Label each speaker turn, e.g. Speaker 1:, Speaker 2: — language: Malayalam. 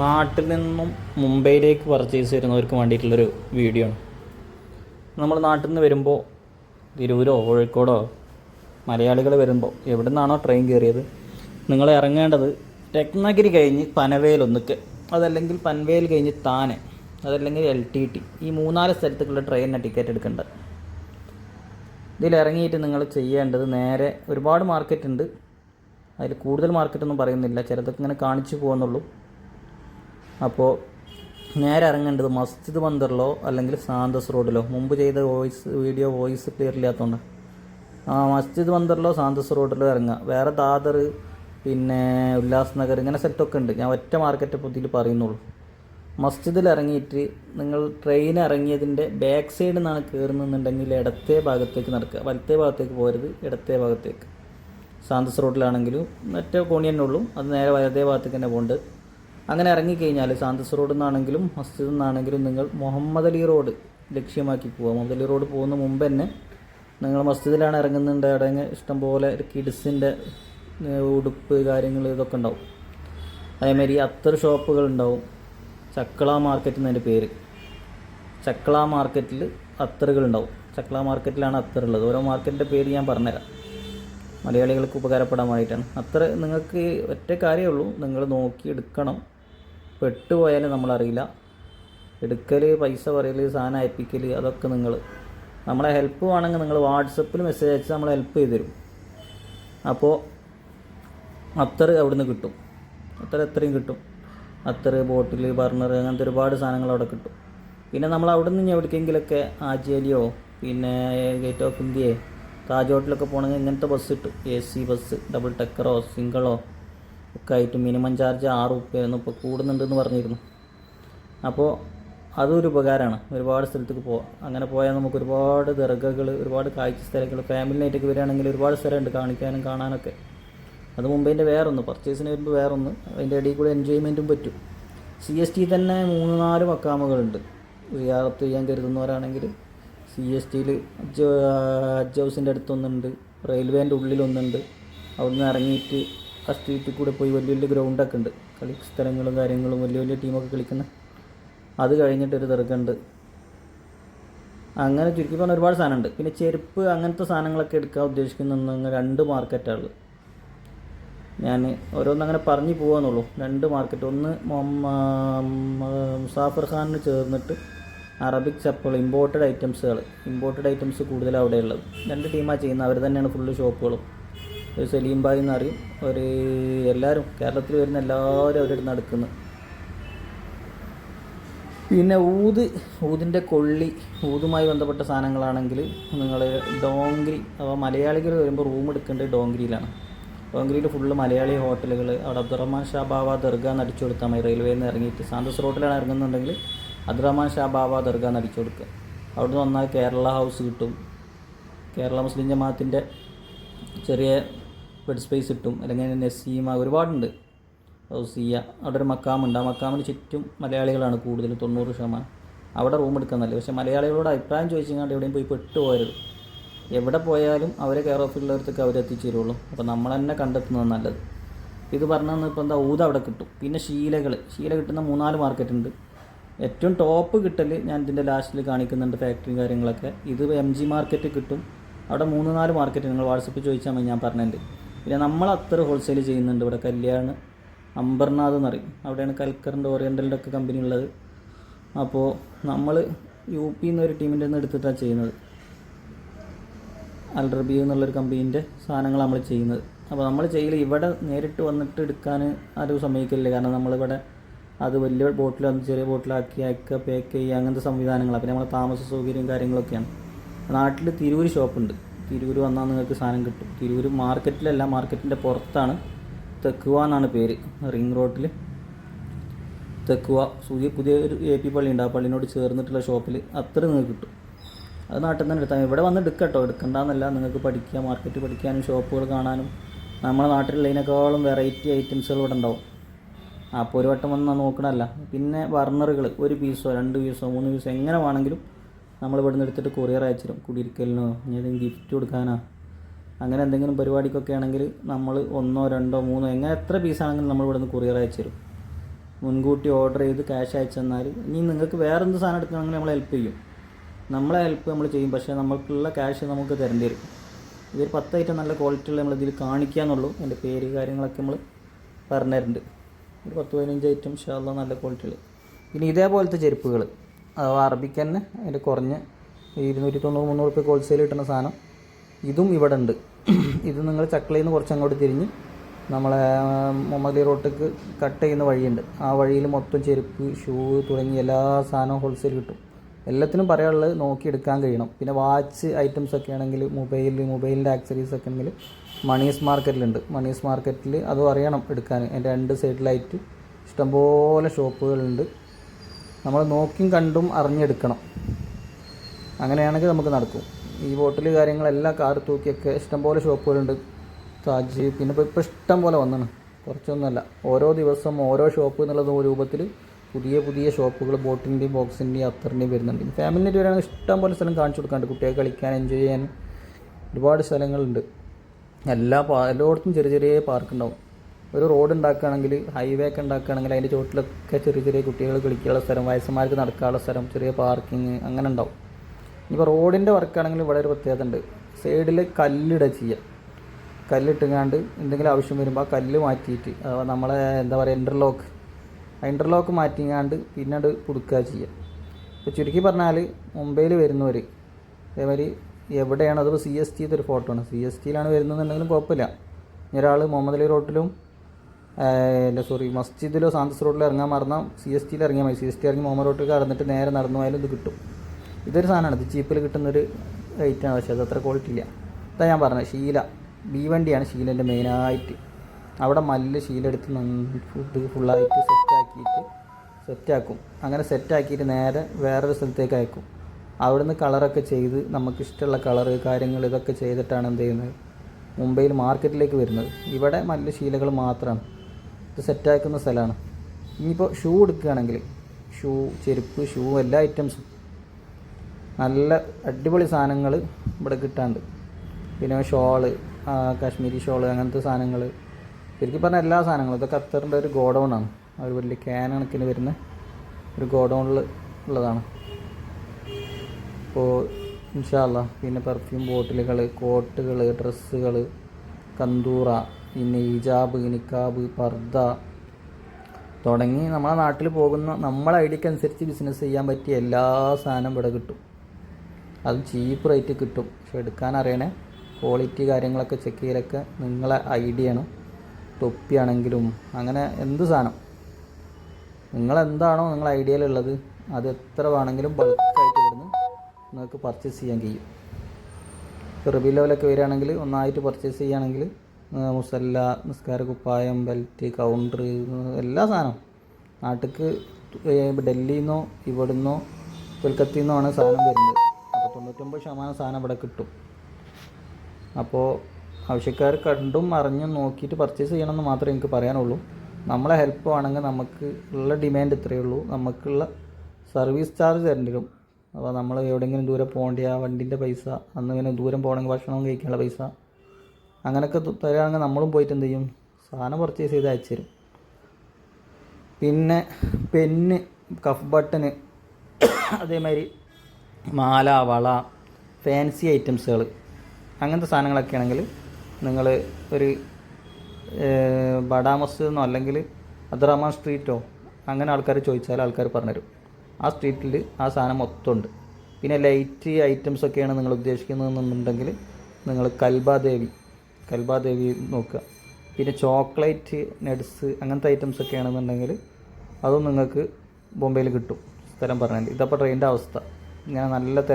Speaker 1: നാട്ടിൽ നിന്നും മുംബൈയിലേക്ക് പർച്ചേസ് ചെയ്യുന്നവർക്ക് വേണ്ടിയിട്ടുള്ളൊരു വീഡിയോ ആണ്. നമ്മൾ നാട്ടിൽ നിന്ന് വരുമ്പോൾ തിരൂരോ കോഴിക്കോടോ മലയാളികൾ വരുമ്പോൾ എവിടെ നിന്നാണോ ട്രെയിൻ കയറിയത് നിങ്ങൾ ഇറങ്ങേണ്ടത് രത്നഗിരി കഴിഞ്ഞ് പനവേൽ ഒന്നിക്ക്. അതല്ലെങ്കിൽ പൻവേൽ കഴിഞ്ഞ് താനെ അതല്ലെങ്കിൽ എൽ ടി ടി ഈ മൂന്നാൽ സ്ഥലത്തേക്കുള്ള ട്രെയിനിന് ടിക്കറ്റ് എടുക്കേണ്ടത് ഇതിൽ ഇറങ്ങിയിട്ട് നിങ്ങൾ ചെയ്യേണ്ടത് നേരെ ഒരുപാട് മാർക്കറ്റ് ഉണ്ട്. അതിൽ കൂടുതൽ മാർക്കറ്റൊന്നും പറയുന്നില്ല. ചിലതൊക്കെ ഇങ്ങനെ കാണിച്ചു പോകുന്നുള്ളൂ അപ്പോൾ നേരെ ഇറങ്ങേണ്ടത് മസ്ജിദ് ബന്ദറിലോ അല്ലെങ്കിൽ സാന്തസ് റോഡിലോ മുമ്പ് ചെയ്ത വോയിസ് വീഡിയോ വോയിസ് ക്ലിയർ ഇല്ലാത്തതുകൊണ്ട് ആ മസ്ജിദ് ബന്ദറിലോ സാന്തസ് റോഡിലോ ഇറങ്ങുക. വേറെ ദാദർ പിന്നെ ഉല്ലാസ് നഗർ ഇങ്ങനെ സ്ഥലത്തൊക്കെ ഉണ്ട്. ഞാൻ ഒറ്റ മാർക്കറ്റ് പുതിയിൽ പറയുന്നുള്ളൂ. മസ്ജിദിൽ ഇറങ്ങിയിട്ട് നിങ്ങൾ ട്രെയിൻ ഇറങ്ങിയതിന്റെ ബാക്ക് സൈഡിൽ നിന്നാണ് കയറുന്നുണ്ടെങ്കിൽ ഇടത്തെ ഭാഗത്തേക്ക് നടക്കുക. വലത്തെ ഭാഗത്തേക്ക് പോരുത് ഇടത്തെ ഭാഗത്തേക്ക്. സാന്തസ് റോഡിലാണെങ്കിലും മറ്റേ കോണി തന്നെ ഉള്ളൂ. അത് നേരെ വലതേ ഭാഗത്തേക്ക് തന്നെ പോകുന്നുണ്ട് അങ്ങനെ ഇറങ്ങിക്കഴിഞ്ഞാൽ സാന്തസ് റോഡിൽ നിന്നാണെങ്കിലും മസ്ജിദിൽ നിന്നാണെങ്കിലും നിങ്ങൾ മുഹമ്മദ് അലി റോഡ് ലക്ഷ്യമാക്കി പോവുക. മുഹമ്മദ് അലി റോഡ് പോകുന്ന മുമ്പ് തന്നെ നിങ്ങൾ മസ്ജിദിലാണ് ഇറങ്ങുന്നുണ്ട് അവിടെ ഇഷ്ടംപോലെ കിഡ്സിന്റെ ഉടുപ്പ് കാര്യങ്ങൾ ഇതൊക്കെ ഉണ്ടാവും. അതേമാതിരി അത്തർ ഷോപ്പുകൾ ഉണ്ടാവും ചക്കള മാർക്കറ്റ് എന്നതിന്റെ പേര്. ചക്കള മാർക്കറ്റിൽ അത്തറുകൾ ഉണ്ടാവും ചക്കള മാർക്കറ്റിലാണ് അത്തർ ഉള്ളത് ഓരോ മാർക്കറ്റിന്റെ പേര് ഞാൻ പറഞ്ഞുതരാം. മലയാളികൾക്ക് ഉപകാരപ്പെടാൻ വേണ്ടിയിട്ടാണ്. അത്ര നിങ്ങൾക്ക് ഒറ്റ കാര്യമേ ഉള്ളൂ. നിങ്ങൾ നോക്കി എടുക്കണം പെട്ടുപോയാലും നമ്മളറിയില്ല. എടുക്കൽ പൈസ പറയൽ സാധനം അയപ്പിക്കൽ അതൊക്കെ നിങ്ങൾ നമ്മളെ ഹെൽപ്പ് വേണമെങ്കിൽ നിങ്ങൾ വാട്സപ്പിൽ മെസ്സേജ് അയച്ച് നമ്മളെ ഹെൽപ്പ് ചെയ്ത് തരും അപ്പോൾ അത്തർ അവിടുന്ന് കിട്ടും. അത്തർ എത്രയും കിട്ടും. അത്തർ ബോട്ടിൽ ബർണർ അങ്ങനത്തെ ഒരുപാട് സാധനങ്ങൾ അവിടെ കിട്ടും. പിന്നെ നമ്മൾ അവിടെ നിന്ന് എവിടേക്കെങ്കിലൊക്കെ ആജേലിയോ പിന്നെ ഗേറ്റ് ഓഫ് ഇന്ത്യയെ താജ് ഹോട്ടലൊക്കെ പോകണമെങ്കിൽ ഇങ്ങനത്തെ ബസ് കിട്ടും. എ സി ബസ് ഡബിൾ ടെക്കറോ സിംഗിളോ ഒക്കെ ആയിട്ട് മിനിമം ചാർജ് ആറ് റുപ്യൊന്നും ഇപ്പോൾ കൂടുന്നുണ്ടെന്ന് പറഞ്ഞിരുന്നു. അപ്പോൾ അതൊരു ഉപകാരമാണ്. ഒരുപാട് സ്ഥലത്തേക്ക് പോകാം അങ്ങനെ പോയാൽ നമുക്ക് ഒരുപാട് ദർഗകൾ ഒരുപാട് കാഴ്ച സ്ഥലങ്ങൾ ഫാമിലിനായിട്ടൊക്കെ വരികയാണെങ്കിൽ ഒരുപാട് സ്ഥലമുണ്ട് കാണിക്കാനും കാണാനൊക്കെ. അത് മുമ്പേന്റെ വേറൊന്ന്. പർച്ചേസിന് വരുമ്പോൾ വേറൊന്ന്. അതിന്റെ ഇടയിൽ കൂടെ എൻജോയ്മെന്റും പറ്റും. സി എസ് ടി തന്നെ മൂന്ന് നാല് മക്കാമുകളുണ്ട്. റിയാറത്ത് ചെയ്യാൻ കരുതുന്നവരാണെങ്കിൽ സി എസ് ടിയിൽ ഹജ്ജ് ഹൗസിന്റെ അടുത്തൊന്നുണ്ട്. റെയിൽവേന്റെ ഉള്ളിലൊന്നുണ്ട്. അവിടുന്ന് ഇറങ്ങിയിട്ട് ആ സ്ട്രീറ്റിൽ കൂടെ പോയി വലിയ വലിയ ഗ്രൗണ്ടൊക്കെ ഉണ്ട്. കളി സ്ഥലങ്ങളും കാര്യങ്ങളും വലിയ വലിയ ടീമൊക്കെ കളിക്കുന്ന. അത് കഴിഞ്ഞിട്ടൊരു തിരക്കുണ്ട് അങ്ങനെ ചുരുക്കി പറഞ്ഞാൽ ഒരുപാട് സാധനമുണ്ട്. പിന്നെ ചെരുപ്പ് അങ്ങനത്തെ സാധനങ്ങളൊക്കെ എടുക്കാൻ ഉദ്ദേശിക്കുന്ന രണ്ട് മാർക്കറ്റാണ് ഞാൻ ഓരോന്നങ്ങനെ പറഞ്ഞു പോകാന്നുള്ളൂ രണ്ട് മാർക്കറ്റ് ഒന്ന് മുസാഫർ ഖാനിന് ചേർന്നിട്ട് അറബിക് ചപ്പുകൾ ഇമ്പോർട്ടഡ് ഐറ്റംസുകൾ ഇമ്പോർട്ടഡ് ഐറ്റംസ് കൂടുതൽ അവിടെ ഉള്ളത് രണ്ട് ടീമാണ് ചെയ്യുന്നത്. അവർ തന്നെയാണ് ഫുള്ള് ഷോപ്പുകളും ഒരു സലീം ബായി എന്നറിയും ഒരു എല്ലാവരും കേരളത്തിൽ വരുന്ന എല്ലാവരും അവരുടെ നടക്കുന്നു. പിന്നെ ഊത് ഊതിന്റെ കൊള്ളി ഊതുമായി ബന്ധപ്പെട്ട സാധനങ്ങളാണെങ്കിൽ നിങ്ങൾ ഡോങ്കിരി അപ്പോൾ മലയാളികൾ വരുമ്പോൾ റൂം എടുക്കേണ്ടത് ഡോങ്കിരിയിലാണ്. ഡോങ്കിരിയിൽ ഫുള്ള് മലയാളി ഹോട്ടലുകൾ അവിടെ അബ്ദുറഹ്മാൻ ഷാ ബാബ ദർഗ എന്ന് അടിച്ചു കൊടുത്താൽ മതി. റെയിൽവേയിൽ നിന്ന് ഇറങ്ങിയിട്ട് സാന്തസ് റോട്ടിലാണ് ഇറങ്ങുന്നുണ്ടെങ്കിൽ അബ്ദുറഹ്മാൻ ഷാ ബാബ ദർഗ എന്ന് അടിച്ചു കൊടുക്കുക. അവിടുന്ന് വന്നാൽ കേരള ഹൗസ് കിട്ടും. കേരള മുസ്ലിം ജമാഅത്തിന്റെ ചെറിയ ബെഡ് സ്പേസ് കിട്ടും അല്ലെങ്കിൽ നസീമ ഒരുപാടുണ്ട്. ഹൗസിയ അവിടെ ഒരു മക്കാമുണ്ട് ആ മക്കാമിന് ചുറ്റും മലയാളികളാണ് കൂടുതൽ. തൊണ്ണൂറ് ശതമാനം. അവിടെ റൂം എടുക്കാൻ നല്ലത് പക്ഷേ മലയാളികളോട് അഭിപ്രായം ചോദിച്ചാൽ എവിടെയും പോയി പെട്ടു പോയത് എവിടെ പോയാലും അവരെ കെയർ ഓഫ് ഉള്ളവർക്ക് എത്തിച്ചു തരുള്ളൂ അപ്പോൾ നമ്മൾ തന്നെ കണ്ടെത്തുന്നത് നല്ലത്. ഇത് പറഞ്ഞാൽ ഇപ്പോൾ എന്താ ഊത അവിടെ കിട്ടും. പിന്നെ ശീലകൾ. ശീല കിട്ടുന്ന മൂന്നാൽ മാർക്കറ്റ് ഉണ്ട്. ഏറ്റവും ടോപ്പ് കിട്ടൽ ഞാൻ ഇതിന്റെ ലാസ്റ്റിൽ കാണിക്കുന്നുണ്ട് ഫാക്ടറിയും കാര്യങ്ങളൊക്കെ. ഇത് എം ജി മാർക്കറ്റ് കിട്ടും. അവിടെ മൂന്ന് നാല് മാർക്കറ്റ് നിങ്ങൾ വാട്സപ്പിൽ ചോദിച്ചാൽ മതി ഞാൻ പറഞ്ഞിട്ടുണ്ട് പിന്നെ നമ്മൾ അത്ര ഹോൾസെയിൽ ചെയ്യുന്നുണ്ട്. ഇവിടെ കല്യാൺ അംബർനാഥ് എന്ന് പറയും. അവിടെയാണ് കൽക്കറിന്റെ ഓറിയന്റലിന്റെ ഒക്കെ കമ്പനി ഉള്ളത്. അപ്പോൾ നമ്മൾ യു പി എന്നൊരു ടീമിന്റെ നിന്ന് എടുത്തിട്ടാണ് ചെയ്യുന്നത്. അൽറബി എന്നുള്ളൊരു കമ്പനീന്റെ സാധനങ്ങൾ നമ്മൾ ചെയ്യുന്നത്. അപ്പോൾ നമ്മൾ ചെയ്യൽ ഇവിടെ നേരിട്ട് വന്നിട്ട് എടുക്കാൻ ആരും സമ്മതിക്കില്ല കാരണം നമ്മളിവിടെ അത് വലിയ വന്ന് ചെറിയ ബോട്ടിലാക്കി അയക്കുക പാക്ക് ചെയ്യുക അങ്ങനത്തെ സംവിധാനങ്ങളാണ് പിന്നെ നമ്മൾ താമസ സൗകര്യവും കാര്യങ്ങളൊക്കെയാണ്. നാട്ടിൽ തിരൂർ ഷോപ്പുണ്ട് തിരൂർ വന്നാൽ നിങ്ങൾക്ക് സാധനം കിട്ടും. തിരൂർ മാർക്കറ്റിലല്ല മാർക്കറ്റിന്റെ പുറത്താണ്. തെക്കുവ എന്നാണ് പേര് റിംഗ് റോഡിൽ. തെക്കുവ പുതിയ പുതിയ ഒരു എ പി പള്ളി ഉണ്ട് ആ പള്ളിനോട് ചേർന്നിട്ടുള്ള ഷോപ്പിൽ അത്ര നിങ്ങൾക്ക് കിട്ടും. അത് നാട്ടിൽ തന്നെ എടുത്താൽ ഇവിടെ വന്ന് എടുക്കട്ടോ. എടുക്കണ്ടെന്നല്ല നിങ്ങൾക്ക് പഠിക്കുക മാർക്കറ്റ് പഠിക്കാനും ഷോപ്പുകൾ കാണാനും. നമ്മുടെ നാട്ടിലുള്ളതിനേക്കാളും വെറൈറ്റി ഐറ്റംസുകൾ ഇവിടെ ഉണ്ടാവും. അപ്പോൾ ഒരു വട്ടം വന്നാൽ നോക്കണമല്ല പിന്നെ ബർണറുകൾ ഒരു പീസോ രണ്ട് പീസോ മൂന്ന് പീസോ എങ്ങനെ വേണമെങ്കിലും നമ്മൾ ഇവിടെ നിന്ന് എടുത്തിട്ട് കൊറിയർ അയച്ചിരും. കുടിയിരിക്കലിനോ ഇനി ഏതെങ്കിലും ഗിഫ്റ്റ് കൊടുക്കാനോ. അങ്ങനെ എന്തെങ്കിലും പരിപാടിക്കൊക്കെ ആണെങ്കിൽ നമ്മൾ ഒന്നോ രണ്ടോ മൂന്നോ എങ്ങനെ എത്ര പീസാണെങ്കിലും നമ്മൾ ഇവിടെ നിന്ന് കൊറിയർ അയച്ചിരും. മുൻകൂട്ടി ഓർഡർ ചെയ്ത് ക്യാഷ് അയച്ചു തന്നാൽ ഇനി നിങ്ങൾക്ക് വേറെ എന്ത് സാധനം എടുക്കണമെങ്കിൽ നമ്മൾ ഹെൽപ്പ് ചെയ്യും. നമ്മളെ ഹെൽപ്പ് നമ്മൾ ചെയ്യും. പക്ഷേ നമുക്കുള്ള ക്യാഷ് നമുക്ക് തരേണ്ടി വരും ഇതൊരു ഐറ്റം നല്ല ക്വാളിറ്റി ഉള്ള നമ്മൾ ഇതിൽ കാണിക്കാന്നുള്ളൂ. എന്റെ പേര് കാര്യങ്ങളൊക്കെ നമ്മൾ പറഞ്ഞു തരുന്നുണ്ട് ഒരു പത്ത് പതിനഞ്ച് ഐറ്റം ഷാള്ള നല്ല ക്വാളിറ്റികൾ പിന്നെ ഇതേപോലത്തെ ചെരുപ്പുകൾ. അഥവാ അറബിക്ക് തന്നെ അതിന്റെ കുറഞ്ഞ് ഇരുന്നൂറ്റി തൊണ്ണൂറ് മുന്നൂറ് റുപ്യ ഹോൾസെയിൽ കിട്ടുന്ന സാധനം. ഇതും ഇവിടെ ഉണ്ട്. ഇത് നിങ്ങൾ ചക്കളയിൽ നിന്ന് കുറച്ച് അങ്ങോട്ട് തിരിഞ്ഞ് നമ്മളെ മുഹമ്മദ് റോട്ടിക്ക് കട്ട് ചെയ്യുന്ന വഴിയുണ്ട്. ആ വഴിയിൽ മൊത്തം ചെരുപ്പ് ഷൂ തുടങ്ങി എല്ലാ സാധനവും ഹോൾസെയിൽ കിട്ടും. എല്ലാത്തിനും പറയാനുള്ളത് നോക്കി എടുക്കാൻ കഴിയണം. പിന്നെ വാച്ച് ഐറ്റംസ് ഒക്കെ ആണെങ്കിൽ മൊബൈൽ മൊബൈലിന്റെ ആക്സറീസ് ഒക്കെ ആണെങ്കിൽ മണീസ് മാർക്കറ്റിലുണ്ട്. മണീസ് മാർക്കറ്റിൽ അതും അറിയണം എടുക്കാൻ. എന്റെ രണ്ട് സൈഡിലായിട്ട് ഇഷ്ടംപോലെ ഷോപ്പുകളുണ്ട് നമ്മൾ നോക്കിയും കണ്ടും അറിഞ്ഞെടുക്കണം. അങ്ങനെയാണെങ്കിൽ നമുക്ക് നടക്കും. ഈ ബോട്ടിൽ കാര്യങ്ങളെല്ലാം കാർ തൂക്കിയൊക്കെ ഇഷ്ടംപോലെ ഷോപ്പുകളുണ്ട്. താജ് പിന്നെ ഇപ്പോൾ ഇപ്പോൾ ഇഷ്ടം പോലെ വന്നാണ്. കുറച്ചൊന്നുമല്ല. ഓരോ ദിവസം ഓരോ ഷോപ്പ് എന്നുള്ള രൂപത്തിൽ പുതിയ പുതിയ ഷോപ്പുകൾ ബോട്ടിന്റെയും ബോക്സിന്റെയും അത്തറിന്റെയും വരുന്നുണ്ട്. ഫാമിലിന്റെ വരാണെങ്കിൽ ഇഷ്ടം പോലെ സ്ഥലം കാണിച്ചു കൊടുക്കാണ്ട് കുട്ടികൾക്ക് കളിക്കാൻ എൻജോയ് ചെയ്യാൻ ഒരുപാട് സ്ഥലങ്ങളുണ്ട്. എല്ലാ എല്ലായിടത്തും ചെറിയ ചെറിയ പാർക്ക് ഉണ്ടാവും ഒരു റോഡ് ഉണ്ടാക്കുകയാണെങ്കിൽ ഹൈവേ ഒക്കെ ഉണ്ടാക്കുകയാണെങ്കിൽ അതിന്റെ ചുവട്ടിലൊക്കെ ചെറിയ ചെറിയ കുട്ടികൾ കളിക്കാനുള്ള സ്ഥലം വയസ്സന്മാർക്ക് നടക്കാനുള്ള സ്ഥലം ചെറിയ പാർക്കിങ് അങ്ങനെ ഉണ്ടാവും. ഇപ്പോൾ റോഡിന്റെ വർക്കാണെങ്കിൽ ഇവിടെ ഒരു പ്രത്യേകത ഉണ്ട്. സൈഡിൽ കല്ലിടുക ചെയ്യുക കല്ലിട്ടുങ്ങാണ്ട് എന്തെങ്കിലും ആവശ്യം വരുമ്പോൾ ആ കല്ല് മാറ്റിയിട്ട് നമ്മളെ എന്താ പറയുക ഇന്റർലോക്ക് ആ ഇന്റർലോക്ക് മാറ്റിങ്ങാണ്ട് പിന്നീട് പുതുക്കുക ചെയ്യുക ഇപ്പോൾ ചുരുക്കി പറഞ്ഞാൽ മുംബൈയിൽ വരുന്നവർ അതേമാതിരി എവിടെയാണ് അതിപ്പോൾ സി എസ് ടി ഒരു ഫോട്ടോ ആണ്. സി എസ് ടിയിലാണ് വരുന്നതെന്നുണ്ടെങ്കിലും കുഴപ്പമില്ല. ഒരാൾ മുഹമ്മദ് അലി റോട്ടിലും അല്ല സോറി മസ്ജിദിലോ സാന്തസ് റോഡിലോ ഇറങ്ങാൻ മറന്നാൽ സി എസ് ടിയിൽ ഇറങ്ങിയാൽ മതി. സി എസ് ടി ഇറങ്ങി മോമ റോട്ടിൽ കടന്നിട്ട് നേരെ നടന്നു പോയാലും ഇത് കിട്ടും. ഇതൊരു സാധനമാണ്. ഇത് ചീപ്പിൽ കിട്ടുന്നൊരു റേറ്റാണ് പക്ഷേ അത് അത്ര ക്വാളിറ്റി ഇല്ല. ഇതാ ഞാൻ പറഞ്ഞത് ശീല. ബി വണ്ടിയാണ് ശീലന്റെ മെയിനായിട്ട് അവിടെ മല്ല് ശീല എടുത്ത് ഫുഡ് ഫുള്ളായിട്ട് സെറ്റാക്കിയിട്ട് സെറ്റാക്കും അങ്ങനെ സെറ്റാക്കിയിട്ട് നേരെ വേറൊരു സ്ഥലത്തേക്ക് അയക്കും. അവിടുന്ന് കളറൊക്കെ ചെയ്ത് നമുക്ക് ഇഷ്ടമുള്ള കളറ് കാര്യങ്ങൾ ഇതൊക്കെ ചെയ്തിട്ടാണ് എന്ത് ചെയ്യുന്നത്? മുംബൈയിൽ മാർക്കറ്റിലേക്ക് വരുന്നത്. ഇവിടെ മല്ല് ശീലകൾ മാത്രമാണ്. ഇത് സെറ്റാക്കുന്ന സ്ഥലമാണ്. ഇനിയിപ്പോൾ ഷൂ എടുക്കുകയാണെങ്കിൽ ഷൂ ചെരുപ്പ് ഷൂ എല്ലാ ഐറ്റംസും. നല്ല അടിപൊളി സാധനങ്ങൾ ഇവിടെ കിട്ടാണ്ട് പിന്നെ ഷോൾ കാശ്മീരി ഷോൾ അങ്ങനത്തെ സാധനങ്ങൾ. ശരിക്കും പറഞ്ഞാൽ എല്ലാ സാധനങ്ങളും. ഇതൊക്കെ ഖത്തറിന്റെ ഒരു ഗോഡൗൺ ആണ്. ഒരു വലിയ ക്യാൻ കണക്കിന് വരുന്ന ഒരു ഗോഡൗണിൽ ഉള്ളതാണ്. ഇപ്പോൾ ഇൻഷാല്ല പിന്നെ പെർഫ്യൂം ബോട്ടിലുകൾ കോട്ടുകൾ ഡ്രസ്സുകൾ കന്തൂറ പിന്നെ ഹിജാബ് നിക്കാബ് പർദ്ദ തുടങ്ങി നമ്മളെ നാട്ടിൽ പോകുന്ന നമ്മളെ ഐഡിയക്ക് അനുസരിച്ച് ബിസിനസ് ചെയ്യാൻ പറ്റിയ എല്ലാ സാധനവും ഇവിടെ കിട്ടും. അത് ചീപ്പ് റേറ്റ് കിട്ടും. പക്ഷെ എടുക്കാൻ അറിയണേ ക്വാളിറ്റി കാര്യങ്ങളൊക്കെ ചെക്ക് ചെയ്യലൊക്കെ നിങ്ങളെ ഐഡിയ ആണ്. തൊപ്പിയാണെങ്കിലും അങ്ങനെ എന്ത് സാധനം. നിങ്ങളെന്താണോ നിങ്ങളെ ഐഡിയയിലുള്ളത് അത് എത്ര വേണമെങ്കിലും ബൾക്കായിട്ട് ഇവിടുന്ന് നിങ്ങൾക്ക് പർച്ചേസ് ചെയ്യാൻ കഴിയും. റിവ്യൂ ലെവലൊക്കെ വരികയാണെങ്കിൽ ഒന്നായിട്ട് പർച്ചേസ് ചെയ്യുകയാണെങ്കിൽ മുസല്ല നിസ്കാര കുപ്പായം ബെൽറ്റ് കൗണ്ടർ എല്ലാ സാധനവും. നാട്ടിക്ക് ഡൽഹിയിൽ നിന്നോ ഇവിടുന്നോ കൊൽക്കത്തയിൽ നിന്നോ ആണ് സാധനം വരുന്നത്. അപ്പോൾ തൊണ്ണൂറ്റൊമ്പത് ശതമാനം സാധനം ഇവിടെ കിട്ടും. അപ്പോൾ ആവശ്യക്കാർ കണ്ടും അറിഞ്ഞും നോക്കിയിട്ട് പർച്ചേസ് ചെയ്യണമെന്ന് മാത്രമേ എനിക്ക് പറയാനുള്ളൂ. നമ്മളെ ഹെൽപ്പ് വേണമെങ്കിൽ നമുക്ക് ഉള്ള ഡിമാൻഡ് ഇത്രയേ ഉള്ളൂ. നമുക്കുള്ള സർവീസ് ചാർജ് തരേണ്ടി അപ്പോൾ നമ്മൾ എവിടെയെങ്കിലും ദൂരെ പോകേണ്ട ആ വണ്ടിന്റെ പൈസ അന്ന് ഇങ്ങനെ ദൂരം പോകണമെങ്കിൽ ഭക്ഷണം കഴിക്കാനുള്ള പൈസ അങ്ങനെയൊക്കെ തരാണെങ്കിൽ നമ്മളും പോയിട്ട് എന്ത് ചെയ്യും? സാധനം പർച്ചേസ് ചെയ്ത് അയച്ചു തരും. പിന്നെ പെന്ന് കഫ് ബട്ടന് അതേമാതിരി മാല വള ഫാൻസി ഐറ്റംസുകൾ അങ്ങനത്തെ സാധനങ്ങളൊക്കെ ആണെങ്കിൽ നിങ്ങൾ ഒരു ബഡാ അല്ലെങ്കിൽ അബ്ദുറഹ്മാൻ സ്ട്രീറ്റോ അങ്ങനെ ആൾക്കാർ ചോദിച്ചാൽ ആൾക്കാർ പറഞ്ഞുതരും. ആ സ്ട്രീറ്റിൽ ആ സാധനം മൊത്തം ഉണ്ട് പിന്നെ ലൈറ്റ് ഐറ്റംസ് ഒക്കെയാണ് നിങ്ങൾ ഉദ്ദേശിക്കുന്നതെന്നുണ്ടെങ്കിൽ നിങ്ങൾ കൽബാദേവി കൽബാദേവി നോക്കുക. പിന്നെ ചോക്ലേറ്റ് നട്സ് അങ്ങനത്തെ ഐറ്റംസ് ഒക്കെ ആണെന്നുണ്ടെങ്കിൽ അതും നിങ്ങൾക്ക് ബോംബെയിൽ കിട്ടും. സ്ഥലം പറഞ്ഞാൽ ഇതപ്പോൾ ട്രെയിനിന്റെ അവസ്ഥ. ഇങ്ങനെ നല്ല തിരക്ക്